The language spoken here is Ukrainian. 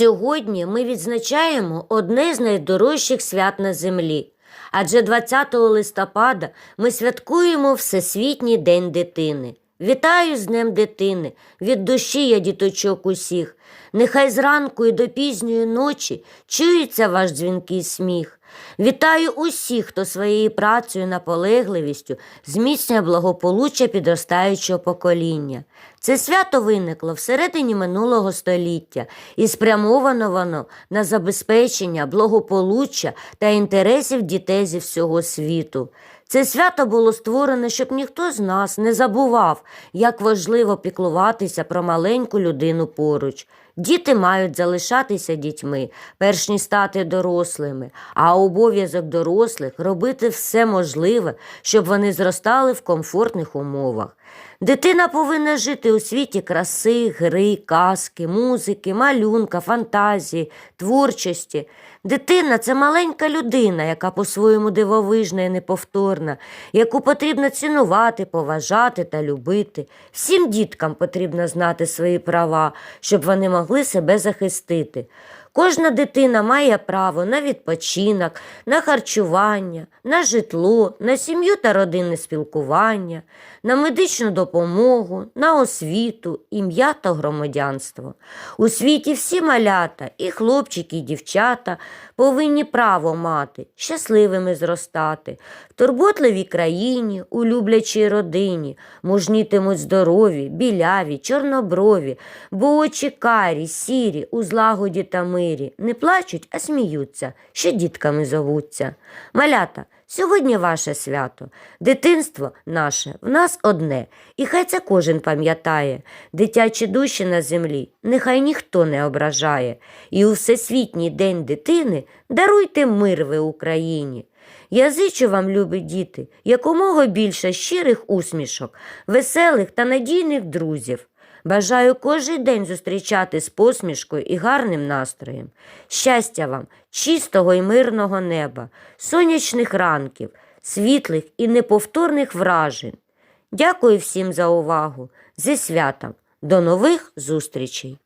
Сьогодні ми відзначаємо одне з найдорожчих свят на землі. Адже 20 листопада ми святкуємо Всесвітній день дитини. Вітаю з Днем дитини, від душі я діточок усіх. Нехай зранку і до пізньої ночі чується ваш дзвінкий сміх. Вітаю усіх, хто своєю працею, наполегливістю зміцнює благополуччя підростаючого покоління. Це свято виникло всередині минулого століття і спрямовано воно на забезпечення благополуччя та інтересів дітей зі всього світу. Це свято було створене, щоб ніхто з нас не забував, як важливо піклуватися про маленьку людину поруч. Діти мають залишатися дітьми, перш ніж стати дорослими, а обов'язок дорослих робити все можливе, щоб вони зростали в комфортних умовах. Дитина повинна жити у світі краси, гри, казки, музики, малюнка, фантазії, творчості. Дитина це маленька людина, яка по-своєму дивовижна і неповторна, яку потрібно цінувати, поважати та любити. Всім діткам потрібно знати свої права, щоб вони могли себе захистити. Кожна дитина має право на відпочинок, на харчування, на житло, на сім'ю та родинне спілкування, на медичну допомогу, на освіту, ім'я та громадянство. У світі всі малята, і хлопчики, і дівчата повинні право мати, щасливими зростати, в турботливій країні, у люблячій родині, мужнітимуть здорові, біляві, чорноброві, бо очі карі, сірі, у злагоді та мирі, не плачуть, а сміються, ще дітками зовуться. Малята, сьогодні ваше свято. Дитинство наше в нас одне, і хай це кожен пам'ятає. Дитячі душі на землі нехай ніхто не ображає. І у Всесвітній день дитини даруйте мир ви Україні. Я зичу вам, любі діти, якомога більше щирих усмішок, веселих та надійних друзів. Бажаю кожен день зустрічати з посмішкою і гарним настроєм. Щастя вам, чистого і мирного неба, сонячних ранків, світлих і неповторних вражень. Дякую всім за увагу. Зі святом. До нових зустрічей!